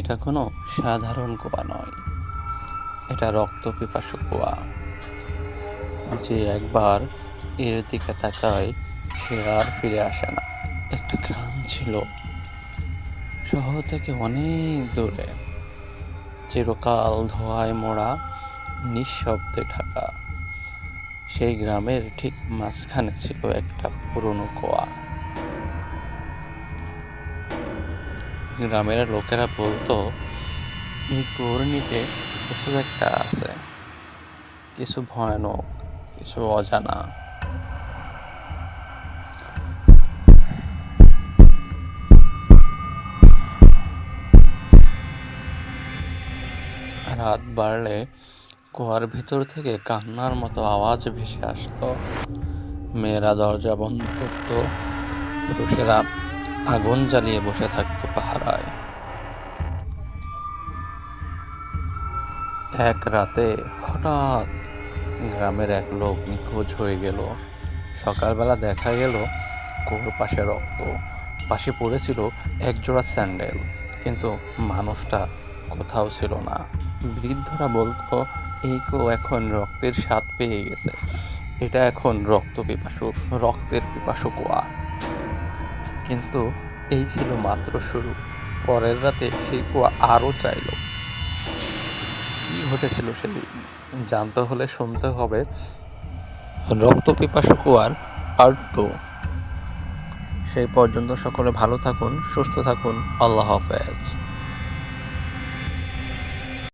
এটা কোনো সাধারণ কুয়া নয়। এটা রক্ত পিপাসু কুয়া। যে একবার এর দিকে তাকায়, সে আর ফিরে আসে না। একটা গ্রাম ছিল। শহর থেকে অনেক দূরে। চিরকাল ধোয়ায় মোড়া, নিঃশব্দে ঢাকা। সেই গ্রামের ঠিক মাঝখানে ছিল একটা পুরনো কুয়া। গ্রামের লোকেরা বলতো, এই নিচে কিছু একটা আছে। কিছু ভয়ানক, কিছু অজানা। রাত বাড়লে কুয়ার ভিতর থেকে কান্নার মতো আওয়াজ ভেসে আসতো। মেয়েরা দরজা বন্ধ করতো, পুরুষেরা আগুন জ্বালিয়ে বসে থাকতো পাহারায়। এক রাতে হঠাৎ গ্রামের এক লোক নিখোঁজ হয়ে গেল। সকালবেলা দেখা গেল কুয়োর পাশে রক্ত, পাশে পড়েছিল একজোড়া স্যান্ডেল। কিন্তু মানুষটা কোথাও ছিল না। বৃদ্ধরা বলতো, এই কো এখন রক্তের স্বাদ পেয়ে গেছে। এটা এখন রক্ত পিপাসু, রক্তের পিপাসু কুয়া। কিন্তু এই ছিল মাত্র শুরু। পরের রাতে কুয়া আরও চাইল। কি ঘটেছিল সেদিন? জানতে হলে শুনতে হবে। রক্ত পিপাসু কুয়ার পার্ট টু। সেই পর্যন্ত সকলে ভালো থাকুন, সুস্থ থাকুন। আল্লাহ হাফেজ।